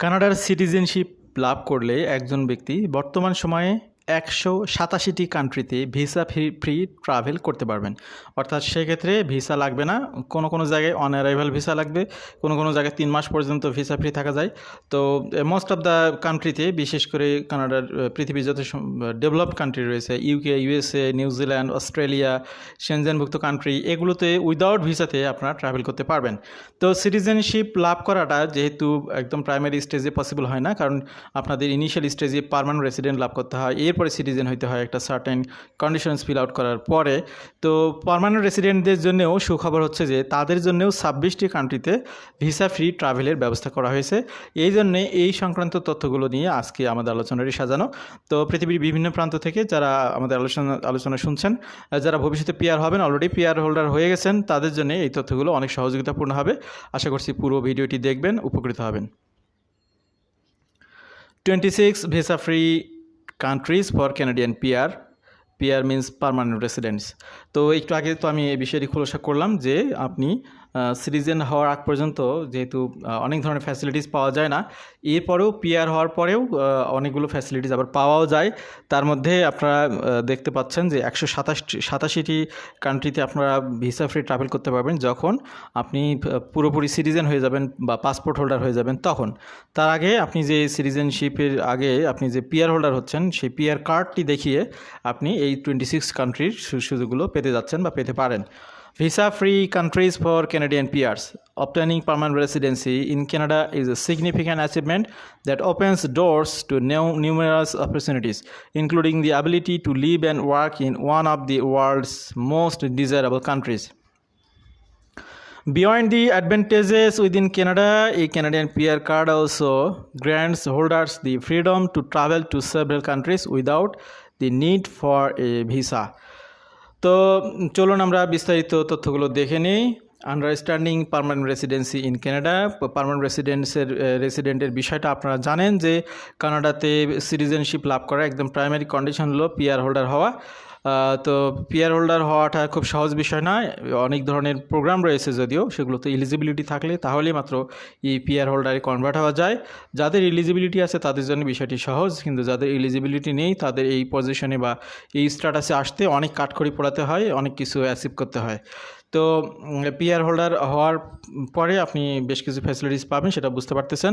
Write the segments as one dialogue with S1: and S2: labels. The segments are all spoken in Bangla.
S1: কানাডার সিটিজেনশিপ লাভ করলে একজন ব্যক্তি বর্তমান সময়ে একশো সাতাশিটি কান্ট্রিতে ভিসা ফ্রি ফ্রি ট্রাভেল করতে পারবেন। অর্থাৎ সেক্ষেত্রে ভিসা লাগবে না। কোনো কোনো জায়গায় অন অ্যারাইভাল ভিসা লাগবে। কোনো কোনো জায়গায় তিন মাস পর্যন্ত ভিসা ফ্রি থাকা যায়। তো মোস্ট অফ দ্য কান্ট্রিতে বিশেষ করে কানাডার পৃথিবীর যত ডেভেলপড কান্ট্রি রয়েছে UK USA New Zealand Australia সেনজেনভুক্ত country এগুলোতে উইদাউট ভিসাতে আপনারা ট্রাভেল করতে পারবেন। তো সিটিজেনশিপ লাভ করাটা যেহেতু একদম প্রাইমারি স্টেজে পসিবল হয় না, কারণ আপনাদের ইনিশিয়াল স্টেজে পারমানেন্ট রেসিডেন্ট লাভ করতে হয়। এরপরে সিটিজেন হইতে হয় একটা সার্টেন কন্ডিশনস ফিল আউট করার পরে। তো পারমানেন্ট রেসিডেন্টদের জন্যও সুখবর হচ্ছে যে, তাদের জন্যও ছাব্বিশটি কান্ট্রিতে ভিসা ফ্রি ট্রাভেলের ব্যবস্থা করা হয়েছে। এই জন্যে এই সংক্রান্ত তথ্যগুলো নিয়ে আজকে আমাদের আলোচনাটি সাজানো। তো পৃথিবীর বিভিন্ন প্রান্ত থেকে যারা আমাদের আলোচনা আলোচনা শুনছেন যারা ভবিষ্যতে পিআর হবেন অলরেডি পিআর হোল্ডার হয়ে গেছেন, তাদের জন্য এই তথ্যগুলো অনেক সহযোগিতাপূর্ণ হবে। আশা করছি পুরো ভিডিওটি দেখবেন, উপকৃত হবেন। Twenty six visa free countries for Canadian PR PR means permanent residents তো একটু আগে তো আমি এই বিষয়টি খোলসা করলাম যে আপনি সিটিজেন হওয়ার আগ পর্যন্ত যেহেতু অনেক ধরনের ফ্যাসিলিটিস পাওয়া যায় না, এরপরেও পিআর হওয়ার পরেও অনেকগুলো ফ্যাসিলিটিস আবার পাওয়াও যায়। তার মধ্যে আপনারা দেখতে পাচ্ছেন যে একশো সাতাশ সাতাশিটি কান্ট্রিতে আপনারা ভিসা ফ্রি ট্রাভেল করতে পারবেন যখন আপনি পুরোপুরি সিটিজেন হয়ে যাবেন বা পাসপোর্ট হোল্ডার হয়ে যাবেন তখন। তার আগে আপনি যে সিটিজেনশিপের আগে আপনি যে পিআর হোল্ডার হচ্ছেন, সেই পিআর কার্ডটি দেখিয়ে আপনি এই টোয়েন্টি সিক্স কান্ট্রির সুযোগগুলো পেতে যাচ্ছেন বা পেতে পারেন। Visa free countries for Canadian peers. Obtaining permanent residency in Canada is a significant achievement that opens doors to new, numerous opportunities, including the ability to live and work in one of the world's most desirable countries. Beyond the advantages within Canada, a Canadian PR card also grants holders the freedom to travel to several countries without the need for a visa. তো চলুন আমরা বিস্তারিত তথ্যগুলো দেখে নিই। Understanding permanent residency in Canada permanent রেসিডেন্সের রেসিডেন্টের বিষয়টা আপনারা জানেন যে কানাডাতে সিটিজেনশিপ লাভ করা একদম প্রাইমারি কন্ডিশন হলো পিআর হোল্ডার হওয়া। তো পিয়ার হোল্ডার হওয়াটা খুব সহজ বিষয় না। অনেক ধরনের প্রোগ্রাম রয়েছে যদিও, সেগুলোতে এলিজিবিলিটি থাকলে তাহলেই মাত্র এই পিয়ার হোল্ডারে কনভার্ট হওয়া যায়। যাদের এলিজিবিলিটি আছে তাদের জন্য বিষয়টি সহজ, কিন্তু যাদের এলিজিবিলিটি নেই তাদের এই পজিশনে বা এই স্ট্যাটাসে আসতে অনেক কাঠখড়ি পোড়াতে হয়, অনেক কিছু অ্যাসিভ করতে হয়। তো পিআর হোল্ডার হওয়ার পরে আপনি বেশ কিছু ফ্যাসিলিটিস পাবেন, সেটা বুঝতে পারতেছেন।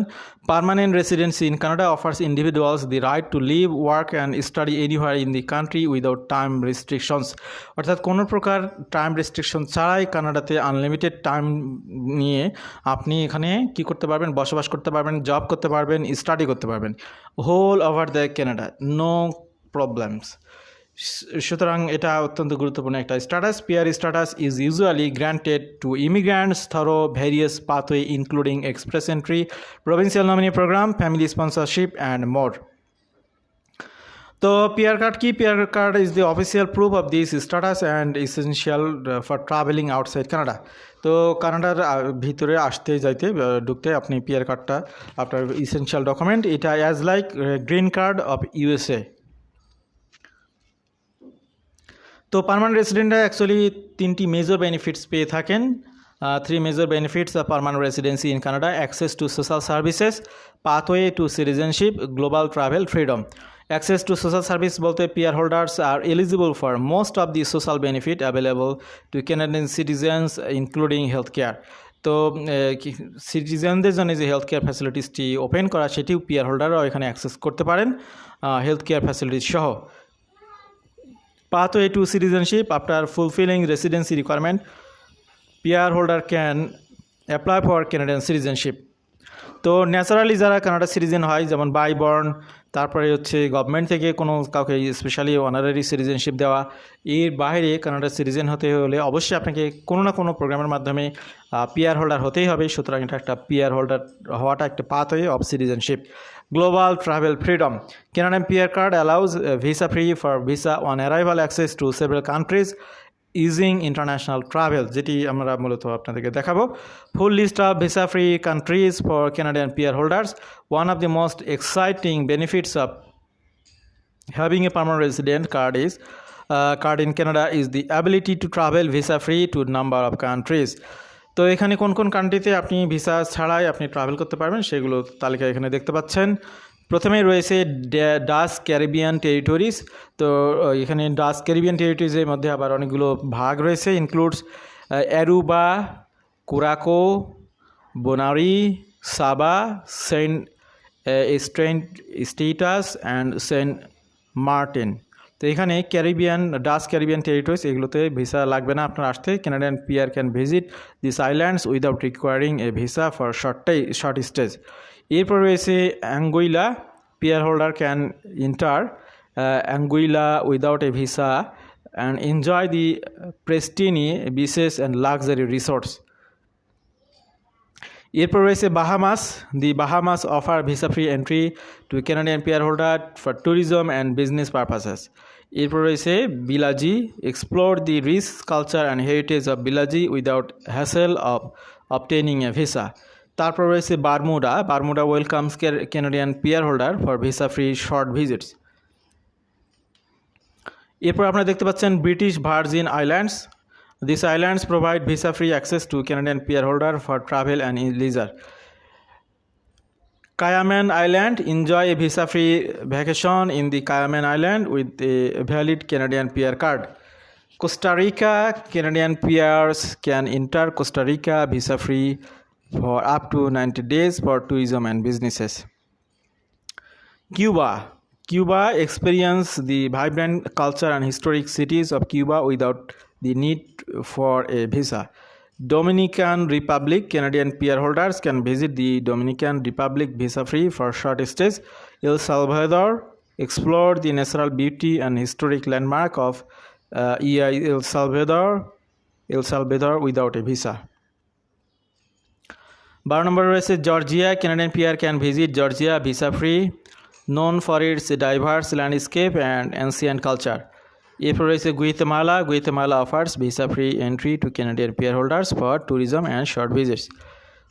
S1: Permanent residency in Canada offers individuals the right to live work and study anywhere in the country without time restrictions অর্থাৎ কোনো প্রকার টাইম রেস্ট্রিকশন ছাড়াই কানাডাতে আনলিমিটেড টাইম নিয়ে আপনি এখানে কি করতে পারবেন? বসবাস করতে পারবেন জব করতে পারবেন স্টাডি করতে পারবেন। Whole over the Canada no problems সুতরাং এটা অত্যন্ত গুরুত্বপূর্ণ একটা status PR status is usually granted to immigrants through various pathway including express entry provincial nominee programme family sponsorship and more তো পিয়ার কার্ড কি? PR card is the official proof of this status and essential for travelling outside Canada তো কানাডার ভিতরে আসতে যাইতে ঢুকতে আপনি পিয়ার কার্ডটা আপনার ইসেনশিয়াল ডকুমেন্ট এটা as like green card of USA তো পার্মানেন্ট রেসিডেন্টরা অ্যাকচুয়ালি তিনটি মেজর বেনিফিটস পেয়ে থাকেন। Three major benefits of permanent residency in Canada access to social services pathway to citizenship global travel freedom access to social service বলতে PR holders are eligible for most of the social benefit available to Canadian citizens including health care তো সিটিজেনদের জন্য যে হেলথ কেয়ার ফ্যাসিলিটিসটি ওপেন করা, সেটিও পিয়ার হোল্ডাররাও এখানে অ্যাক্সেস করতে পারেন হেলথ কেয়ার ফ্যাসিলিটিস সহ। Pathway to citizenship after fulfilling residency requirement PR holder can apply for Canadian citizenship তো ন্যাচারালি যারা কানাডা সিটিজেন হয় যেমন বাই বর্ন তারপরে হচ্ছে গভর্নমেন্ট থেকে কোনো কাউকে স্পেশালি অনারারি সিটিজেনশিপ দেওয়া এর বাইরে কানাডার সিটিজেন হতে হলে অবশ্যই আপনাকে কোনো না কোনো প্রোগ্রামের মাধ্যমে পিআর হোল্ডার হতেই হবে। সুতরাং এটা একটা পিআর হোল্ডার হওয়াটা একটা path pathway of citizenship global travel freedom Canadian PR allows uh, visa free for visa on arrival access to several countries easing international travel যেটি আমরা মূলত আপনাদেরকে দেখাবো। Full list of visa free countries for Canadian PR holders one of the most exciting benefits of having a permanent resident card is card in in is is the to travel visa free to number of countries তো এখানে কোন কোন কান্ট্রিতে আপনি ভিসা ছাড়াই আপনি ট্রাভেল করতে পারবেন, সেগুলো তালিকা এখানে দেখতে পাচ্ছেন। প্রথমে রয়েছে ডা- ডাচ ক্যারিবিয়ান টেরিটরিজ। তো এখানে ডাচ ক্যারিবিয়ান টেরিটরিজের মধ্যে আবার অনেকগুলো ভাগ রয়েছে। Includes Aruba, Curacao, Bonaire, Saba, Saint স্ট্রেন্ট status and Saint Martin. তো, এখানে ক্যারিবিয়ান, ডাচ ক্যারিবিয়ান টেরিটরিজ, এগুলোতে ভিসা লাগবে না আপনার আসতে। Canadian PR can visit this islands without requiring a visa for short short stage এরপর রয়েছে Anguilla PR holder can enter Anguilla without a visa and enjoy the pristine beaches and luxury resorts এরপর রয়েছে Bahamas the Bahamas offer visa free entry to Canadian PR holder for tourism and business purposes এরপর রয়েছে Belize explore the rich culture and heritage of Belize without hassle of obtaining a visa তারপর রয়েছে Bermuda. Bermuda welcomes Canadian PR holder for visa free short visits. এরপর আপনারা দেখতে পাচ্ছেন British Virgin Islands. This islands provide visa free access to Canadian PR holder for travel and leisure Kayaman Island, enjoy a visa free vacation in the Kayaman Island with a valid Canadian PR card. Costa Rica can enter Costa Rica visa free for up to 90 days for tourism and businesses. Cuba. Cuba experience the vibrant culture and historic cities of Cuba without the need for a visa. Dominican Republic Canadian PR holders can visit the Dominican Republic visa free for short stays. El Salvador explore the natural beauty and historic landmark of uh, El Salvador, El Salvador without a visa. বারো নম্বর রয়েছে Georgia Canadian PR can visit Georgia visa free known for its diverse landscape and ancient culture. এরপর রয়েছে Guatemala Guatemala offers visa free entry to Canadian PR holders for tourism and short visits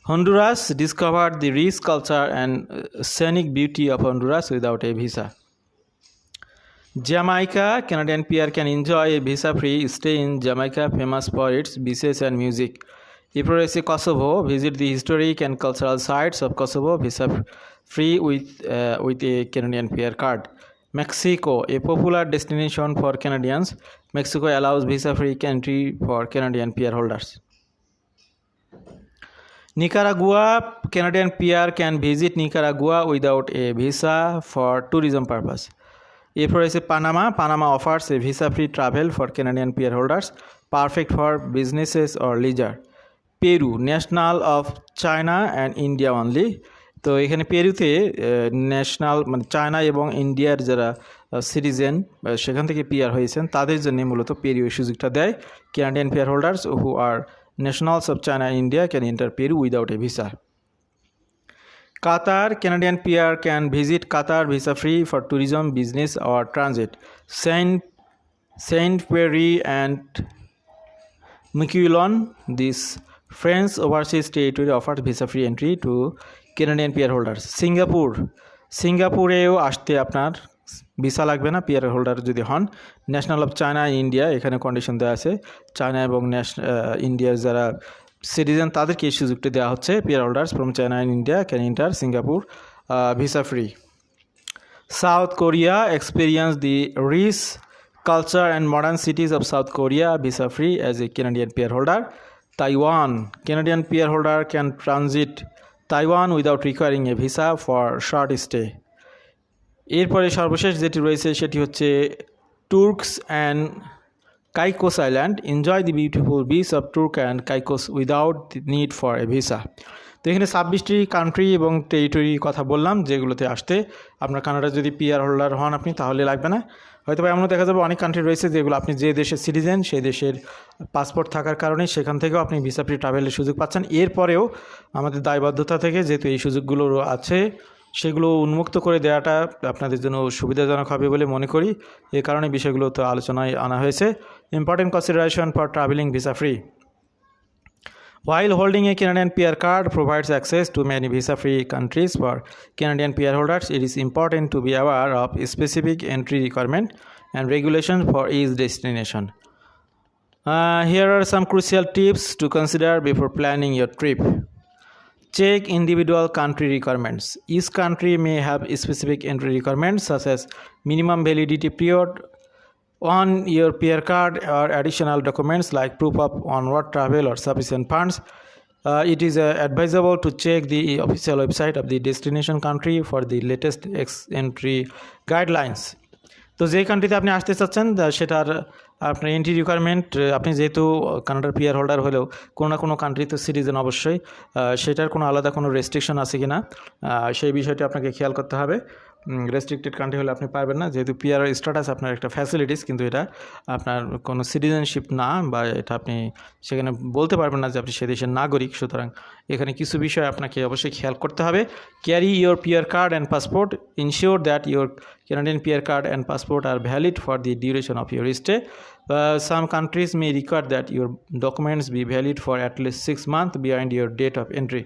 S1: Honduras discover the rich culture and scenic beauty of Honduras without a visa. Jamaica Canadian PR can enjoy a visa free stay in Jamaica famous for its beaches and If you are Kosovo, visit the historic and cultural sites of Kosovo visa free with, uh, with a Canadian PR card. Mexico, a popular destination for Canadians, Mexico allows visa free entry for Canadian PR holders. Nicaragua, Canadian PR can visit Nicaragua without a visa for tourism purpose. If you Panama, Panama offers a visa free travel for Canadian PR holders, perfect for businesses or leisure. Peru national of China and India only তো এখানে পেরুতে ন্যাশনাল মানে চায়না এবং ইন্ডিয়ার যারা সিটিজেন সেখান থেকে পিয়ার হয়েছেন, তাদের জন্য মূলত পেরু এই সুযোগটা দেয়। Canadian PR holders who are nationals of China India can enter Peru without a visa Qatar Canadian PR can visit Qatar visa free for tourism business or transit. Saint Saint Pierre and Miquelon this French overseas territory offers visa free entry to Canadian PR holders. Singapore সিঙ্গাপুরেও আসতে আপনার ভিসা লাগবে না পিয়ার হোল্ডার যদি হন ন্যাশনাল অফ চায়না ইন্ডিয়া এখানে কন্ডিশন দেওয়া আছে চায়না এবং ইন্ডিয়ার যারা সিটিজেন তাদেরকে এই সুযোগটি দেওয়া হচ্ছে PR holders from China and India can enter Singapore visa free South Korea experience the rich culture and modern cities of South Korea visa free as a Canadian peer holder. Taiwan. Canadian peer holder can transit Taiwan without requiring a visa for short stay. এরপরে সর্বশেষ যেটি রয়েছে সেটি হচ্ছে Turks and Caicos island enjoy the beautiful beach of Turk and Caicos without need for a visa তো এখানে ছাব্বিশটি কান্ট্রি এবং টেরিটরি কথা বললাম, যেগুলোতে আসতে আপনার কানাডা যদি পিআর হোল্ডার হন আপনি, তাহলে লাগবে না। হয়তো বা এমনও দেখা যাবে অনেক কান্ট্রি রয়েছে যেগুলো আপনি যে দেশের সিটিজেন সেই দেশের পাসপোর্ট থাকার কারণে সেখান থেকেও আপনি ভিসা ফ্রি ট্রাভেলের সুযোগ পাচ্ছেন। এরপরেও আমাদের দায়বদ্ধতা থেকে যেহেতু এই সুযোগগুলো আছে, সেগুলো উন্মুক্ত করে দেওয়াটা আপনাদের জন্য সুবিধাজনক হবে বলে মনে করি। এ কারণে বিষয়গুলো তো আলোচনায় আনা হয়েছে। Important consideration for travelling visa free While holding a Canadian PR card provides access to many visa-free countries for Canadian PR holders, it is important to be aware of specific entry requirement and regulations for each destination. Uh, here are some crucial tips to consider before planning your trip. Check individual country requirements. Each country may have specific entry requirements such as minimum validity period on your PR card or additional documents like proof of onward travel or sufficient funds. Uh, it is uh, advisable to check the official website of the destination country for the latest ex- entry guidelines. তো যে কান্ট্রিতে আপনি আসতে চাচ্ছেন সেটার আপনার এন্ট্রি রিকোয়ারমেন্ট আপনি যেহেতু কানাডার পিয়ার হোল্ডার হলেও কোনো না কোনো কান্ট্রি তো সিটিজেন অবশ্যই সেটার কোনো আলাদা কোনো রেস্ট্রিকশন আছে কি না সেই বিষয়টি আপনাকে খেয়াল করতে হবে রেস্ট্রিক্টেড কান্ট্রি হলে আপনি পারবেন না যেহেতু পিআর স্ট্যাটাস আপনার একটা ফ্যাসিলিটিস কিন্তু এটা আপনার কোনো সিটিজেনশিপ না বা এটা আপনি সেখানে বলতে পারবেন না যে আপনি সে দেশের নাগরিক সুতরাং এখানে কিছু বিষয় আপনাকে অবশ্যই খেয়াল করতে হবে carry your PR card and passport ensure that your Canadian PR card and passport are valid for the duration of your stay. Uh, some countries may require that your documents be valid for at least six months behind date of entry.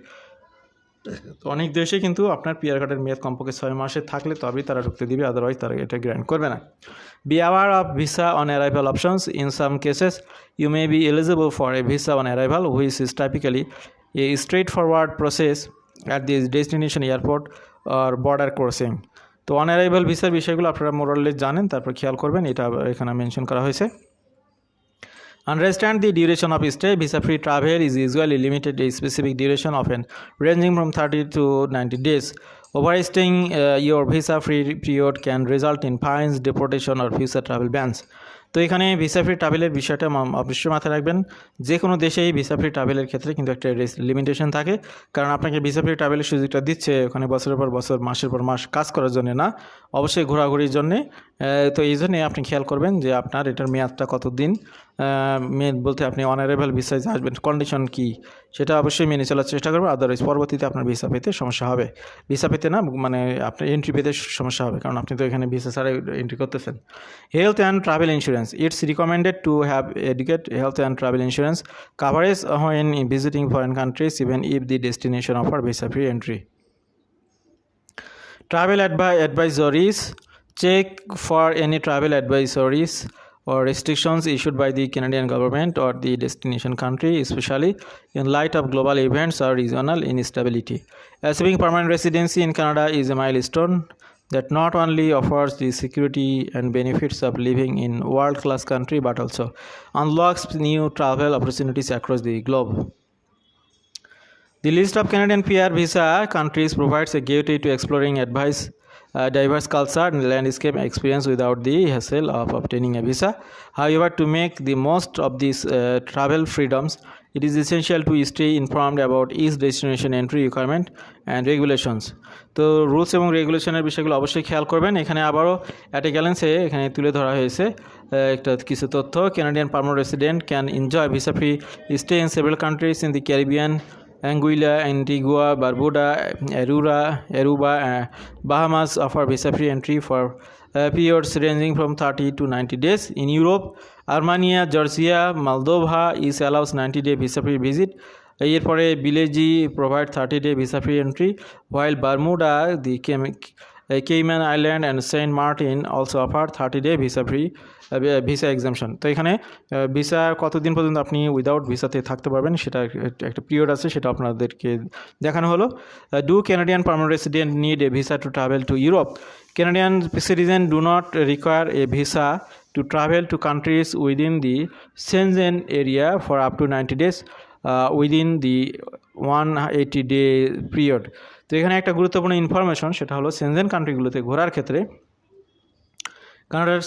S1: তো অনেক দেশে কিন্তু আপনার পিআর কার্ডের মেয়াদ কমপক্ষে ছয় মাসে থাকলে তবেই তারা ঢুকতে দিবে আদারওয়াইজ তারা এটা গ্র্যান্ড করবে না। Be aware of visa on arrival options in some cases you may be eligible for a visa on arrival which is typically a straight forward process at the destination airport or border crossing তো অন অ্যারাইভাল ভিসার বিষয়গুলো আপনারা মোরালে জানেন, তারপর খেয়াল করবেন, এটা এখানে মেনশন করা হয়েছে। Understand the duration of stay. Visa free travel is usually limited to a specific duration, often ranging from 30 to 90 days. Overstaying uh, your visa free period can result in fines, deportation, or future travel bans. তো এখানে ভিসা ফ্রি ট্রাভেলের বিষয়টা অবশ্যই মাথায় রাখবেন যে কোনো দেশেই ভিসা ফ্রি ট্রাভেলের ক্ষেত্রে কিন্তু একটা লিমিটেশন থাকে কারণ আপনাকে ভিসা ফ্রি ট্রাভেলের সুযোগটা দিচ্ছে ওখানে বছরের পর বছর মাসের পর মাস কাজ করার জন্য না অবশ্যই ঘোরাঘুরির জন্যে তো এই জন্যে আপনি খেয়াল করবেন যে আপনার এটার মেয়াদটা কতদিন মেয়াদ বলতে আপনি অনারেবল ভিসায় আসবেন কন্ডিশন কি? সেটা অবশ্যই মেনে চলার চেষ্টা করবেন আদারওয়াইজ পরবর্তীতে আপনার ভিসা পেতে সমস্যা হবে। ভিসা পেতে না মানে আপনার এন্ট্রি পেতে সমস্যা হবে, কারণ আপনি তো এখানে ভিসা ছাড়াই এন্ট্রি করতেছেন। Health and travel insurance it's recommended to have adequate health and travel insurance coverage when visiting foreign countries even if the destination offer visa free entry travel advi- advisories, check for any travel advisories. Or restrictions issued by the canadian government or the destination country especially in light of global events or regional instability. Achieving permanent residency in canada is a milestone that not only offers the security and benefits of living in world class country but also unlocks new travel opportunities across the globe. The list of Canadian PR visa countries provides a gateway to exploring advice, uh, diverse culture and landscape experience without the hassle of obtaining a visa. However, to make the most of these uh, travel freedoms, it is essential to stay informed about each destination entry requirement and regulations. তো রুলস এবং রেগুলেশনের বিষয়গুলো অবশ্যই খেয়াল করবেন এখানে আবারও অ্যাট এ গ্যালেন্সে এখানে তুলে ধরা হয়েছে একটা কিছু তথ্য Canadian permanent resident can enjoy visa free stay in several countries in the Caribbean Anguilla, Antigua, Barbuda, Aruba, Aruba, uh, Bahamas offer visa-free entry for uh, periods ranging from 30 to 90 days. In Europe, Armenia, Georgia, Moldova is allows 90-day visa-free visit. এরপরে Belize provide thirty day visa free entry while Bermuda the Cayman Island and Saint Martin also offer thirty day visa free visa exemption তো এখানে ভিসা কতদিন পর্যন্ত আপনি উইদাউট ভিসাতে থাকতে পারবেন সেটা একটা- পিরিয়ড আছে সেটা আপনাদেরকে দেখানো হলো। Do Canadian permanent resident need a visa to travel to Europe Canadian citizen do not require a visa to travel to countries within the Schengen area for up to 90 days uh, within the 180 day period. তো এখানে একটা গুরুত্বপূর্ণ ইনফরমেশন সেটা হলো সেনজেন কান্ট্রিগুলোতে ঘোরার ক্ষেত্রে কানাডার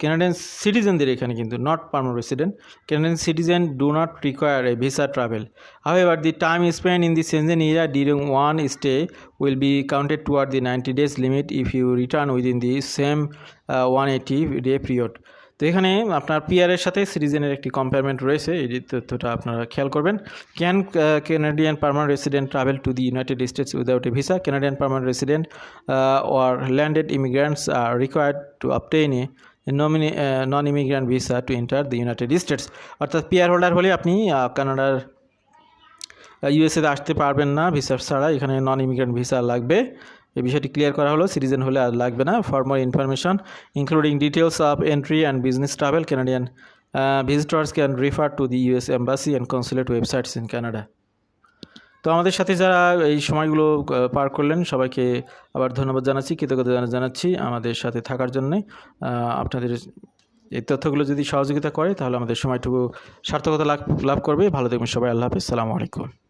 S1: ক্যানাডিয়ান সিটিজেনদের এখানে কিন্তু not permanent resident Canadian citizen do not require a visa travel however the time spend in the Schengen area during one stay will be counted toward the 90 days limit if you return within the same uh, 180 day period. তো এখানে আপনার পিআরের সাথে সিটিজেনের একটি কম্পেয়ারমেন্ট রয়েছে, এই তথ্যটা আপনারা খেয়াল করবেন। Can Canadian permanent resident travel to the United States without a visa Canadian permanent resident or landed immigrants are required to obtain a nominee non immigrant visa to enter the United States অর্থাৎ পিআর হোল্ডার হলে আপনি কানাডার ইউএসএতে আসতে পারবেন না ভিসা ছাড়া এখানে নন ইমিগ্রেন্ট ভিসা লাগবে। এই বিষয়টি ক্লিয়ার করা হলো। সিটিজেন হলে আর লাগবে না। For more information including details of entry and business travel Canadian uh, can can to the US Embassy and consulate websites in Canada. তো আমাদের সাথে যারা এই সময়গুলো পার করলেন সবাইকে আবার ধন্যবাদ জানাচ্ছি কৃতজ্ঞতা জানা- জানাচ্ছি আমাদের সাথে থাকার জন্যে। আপনাদের এই তথ্যগুলো যদি সহযোগিতা করে তাহলে আমাদের সময়টুকু সার্থকতা লাভ লাভ করবে। ভালো থাকবেন সবাই। আল্লাহ হাফিজ। সালামু আলাইকুম।